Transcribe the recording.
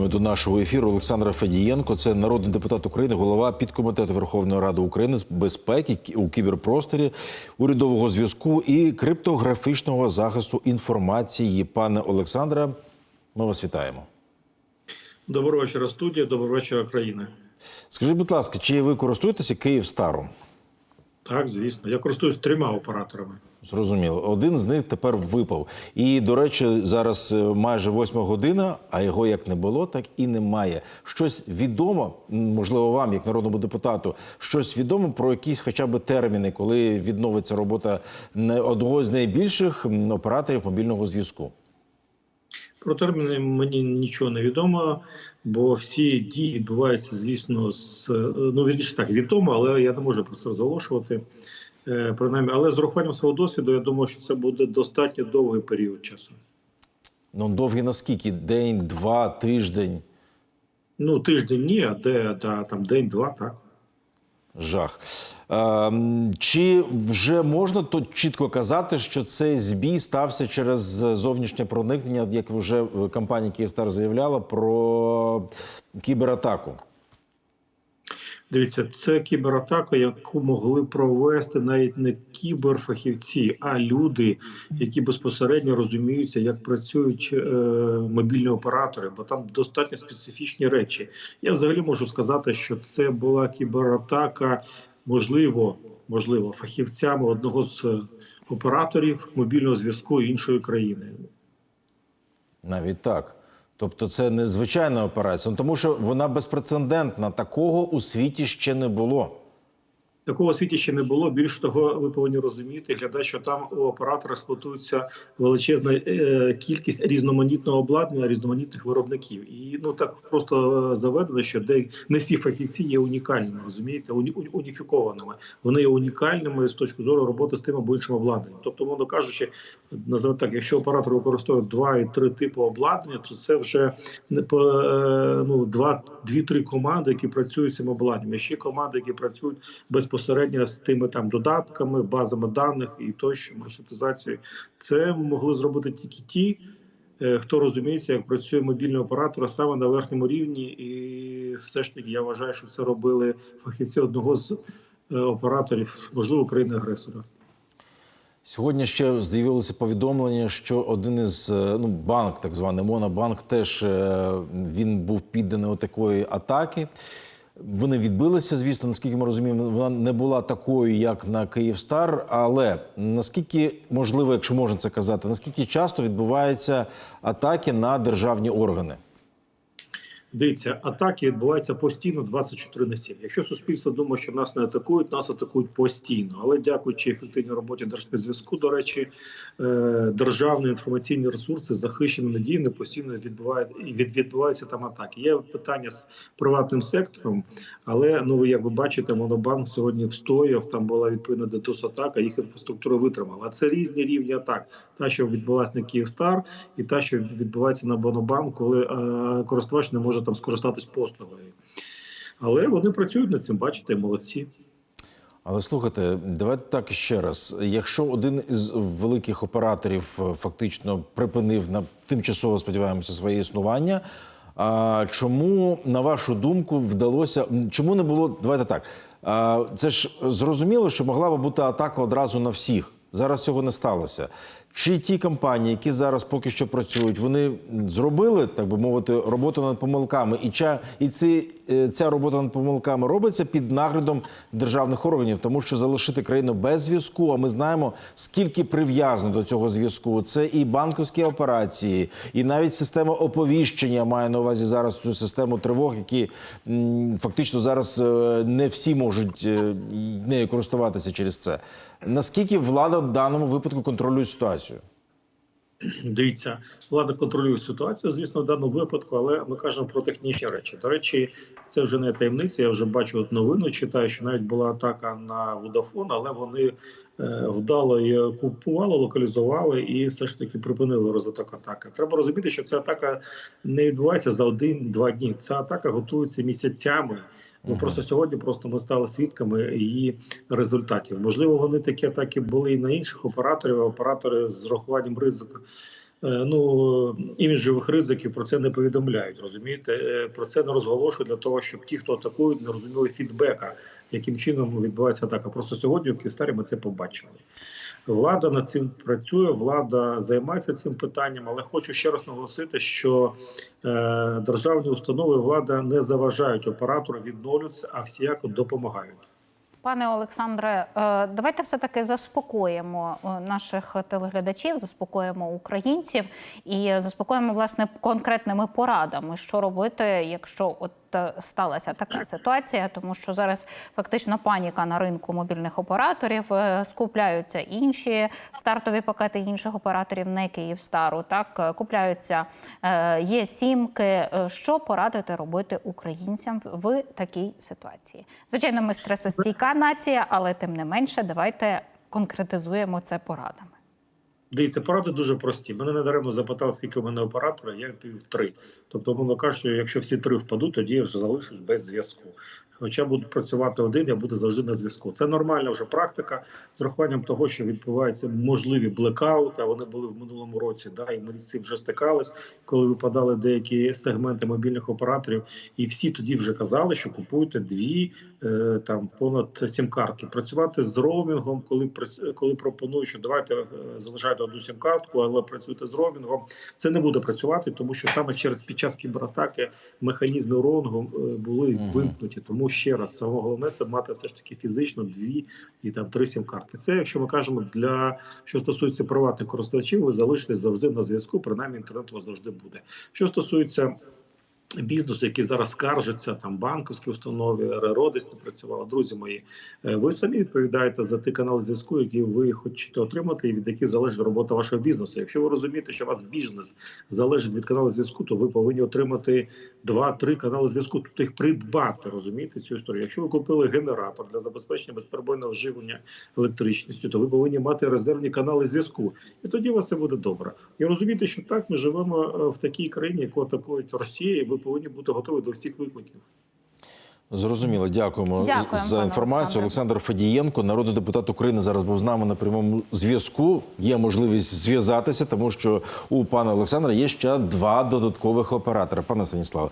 нами до нашого ефіру Олександра Федієнко. Це народний депутат України, голова підкомітету Верховної Ради України з безпеки у кіберпросторі, урядового зв'язку і криптографічного захисту інформації. Пане Олександре, ми вас вітаємо. Доброго вечора, студія. Доброго вечора, країна. Скажіть, будь ласка, чи ви користуєтеся Київстаром? Так, звісно. Я користуюсь трьома операторами. Зрозуміло, один з них тепер випав. І до речі, зараз е, майже восьма година, а його як не було, так і немає. Щось відомо, можливо, вам, як народному депутату, щось відомо про якісь хоча б терміни, коли відновиться робота одного з найбільших операторів мобільного зв'язку. Про терміни мені нічого не відомо, бо всі дії відбуваються, звісно, з ну вірніше так відомо, але я не можу про це розголошувати. Е, Принаймні, але з урахуванням свого досвіду, я думаю, що це буде достатньо довгий період часу. Ну довгі наскільки? День, два, тиждень. Ну, тиждень ні, а де да, там день-два, так. Жах. Ем, Чи вже можна тут чітко казати, що цей збій стався через зовнішнє проникнення, як вже компанія Київстар заявляла про кібератаку? Дивіться, це кібератака, яку могли провести навіть не кіберфахівці, а люди, які безпосередньо розуміються, як працюють е, мобільні оператори, бо там достатньо специфічні речі. Я взагалі можу сказати, що це була кібератака, можливо, можливо, фахівцями одного з е, операторів мобільного зв'язку іншої країни. Навіть так. Тобто, це не звичайна операція, ну, тому що вона безпрецедентна. Такого у світі ще не було. Такого в світі ще не було. Більш того, ви повинні розуміти, глядач, що там у оператора експлуатується величезна е, кількість різноманітного обладнання, різноманітних виробників. І ну так просто е, заведено, що де не всі фахівці є унікальними, розумієте, уні, уні- уніфікованими. Вони є унікальними з точки зору роботи з тим або іншим обладнанням. Тобто, мовно кажучи, називаємо так, якщо оператор використовує два і три типи обладнання, то це вже е, ну два, дві-три команди, які працюють цим обладнанням. Ще команди, які працюють безпосередньо з тими там додатками, базами даних і тощо маршрутизацією. Це могли зробити тільки ті, е, хто розуміється, як працює мобільний оператор саме на верхньому рівні, і все ж таки я вважаю, що це робили фахівці одного з е, операторів, можливо, країни агресора. Сьогодні ще з'явилося повідомлення, що один із е, ну банк, так званий Монобанк, теж він був підданий такої атаки. Вони відбилися, звісно, наскільки ми розуміємо, вона не була такою, як на Київстар. Але наскільки можливо, якщо можна це казати, наскільки часто відбуваються атаки на державні органи? Дивіться, атаки відбуваються постійно 24 на 7. Якщо суспільство думає, що нас не атакують, нас атакують постійно. Але дякуючи ефективній роботі Держспецзв'язку, до речі, е, державні інформаційні ресурси захищені надійно постійно відбувають відбуваються там атаки. Є питання з приватним сектором, але ну ви як ви бачите, монобанк сьогодні встояв. Там була відповідна DDoS атака, їх інфраструктура витримала. А це різні рівні атак. Та, що відбулася на Київстар, і та, що відбувається на Монобанк, коли е, користувач не може там скористатись послугою. Але вони працюють над цим, бачите, молодці. Але слухайте, давайте так ще раз. Якщо один із великих операторів е, фактично припинив на тимчасово сподіваємося своє існування. А чому, на вашу думку, вдалося чому не було? Давайте так. А, це ж зрозуміло, що могла би бути атака одразу на всіх. Зараз цього не сталося. Чи ті компанії, які зараз поки що працюють, вони зробили, так би мовити, роботу над помилками, і ця, і ці, е, ця робота над помилками робиться під наглядом державних органів, тому що залишити країну без зв'язку. А ми знаємо, скільки прив'язано до цього зв'язку. Це і банківські операції, і навіть система оповіщення має на увазі зараз цю систему тривог, які фактично зараз е, не всі можуть е, нею користуватися через це. Наскільки влада в даному випадку контролює ситуацію? Дивіться, влада контролює ситуацію, звісно, в даному випадку, але ми кажемо про технічні речі. До речі, це вже не таємниця. Я вже бачу от новину. Читаю, що навіть була атака на Vodafone, але вони е, вдало її купували, локалізували і все ж таки припинили розвиток атаки. Треба розуміти, що ця атака не відбувається за один-два дні. Ця атака готується місяцями. Ну просто сьогодні просто ми стали свідками її результатів. Можливо, вони такі атаки були і на інших операторів. а Оператори з рахуванням ризику ну іміджових ризиків про це не повідомляють. Розумієте, Е, про це не розголошують для того, щоб ті, хто атакують, не розуміли фідбека, яким чином відбувається атака. Просто сьогодні в Київстарі ми це побачили. Влада над цим працює, влада займається цим питанням, але хочу ще раз наголосити, що е, державні установи влада не заважають оператору відновлюватися, а всіяко допомагають. Пане Олександре, е, давайте все таки заспокоїмо е, наших телеглядачів, заспокоїмо українців і заспокоїмо власне конкретними порадами, що робити, якщо от сталася така ситуація, тому що зараз фактично паніка на ринку мобільних операторів е, скупляються інші стартові пакети інших операторів, не Київстару. Так е, купляються е, є сімки. Що порадити робити українцям в в такій ситуації? Звичайно, ми стресостійка нація, але тим не менше, давайте конкретизуємо це порадами. Дивіться, поради дуже прості. Мене не даремно запитали, скільки у мене оператора, я відповів три. Тобто, мовно кажучи, якщо всі три впадуть, тоді я вже залишусь без зв'язку. Хоча буду працювати один, я буду завжди на зв'язку. Це нормальна вже практика з урахуванням того, що відбуваються можливі блекаути. Вони були в минулому році. Да, і ми з вже стикались, коли випадали деякі сегменти мобільних операторів, і всі тоді вже казали, що купуйте дві е, там понад сім картки. Працювати з роумінгом, коли коли пропонують, що давайте е, залишайте одну сім картку, але працюйте з роумінгом. Це не буде працювати, тому що саме через під час кібератаки механізми роумінгу е, були угу. вимкнуті. Тому ще раз саме головне це мати все ж таки фізично дві і там три сім картки. Це якщо ми кажемо для що стосується приватних користувачів, ви залишитесь завжди на зв'язку. Принаймні інтернет у вас завжди буде. Що стосується бізнесу, які зараз скаржаться, там банківські установи, РРОДИС не працювала. Друзі мої, е, ви самі відповідаєте за ті канали зв'язку, які ви хочете отримати, і від яких залежить робота вашого бізнесу. Якщо ви розумієте, що вас бізнес залежить від каналу зв'язку, то ви повинні отримати два-три канали зв'язку. Тут їх придбати, розумієте цю історію. Якщо ви купили генератор для забезпечення безперебойного вживання електричністю, то ви повинні мати резервні канали зв'язку, і тоді у вас все буде добре. І розумієте, що так ми живемо е, в такій країні, яку атакують Росія, і ви повинні бути готові до всіх викликів. Зрозуміло, дякуємо Дякуємо, за інформацію. Олександр Федієнко, народний депутат України, зараз був з нами на прямому зв'язку. Є можливість зв'язатися, тому що у пана Олександра є ще два додаткових оператора. Пане Станіславе,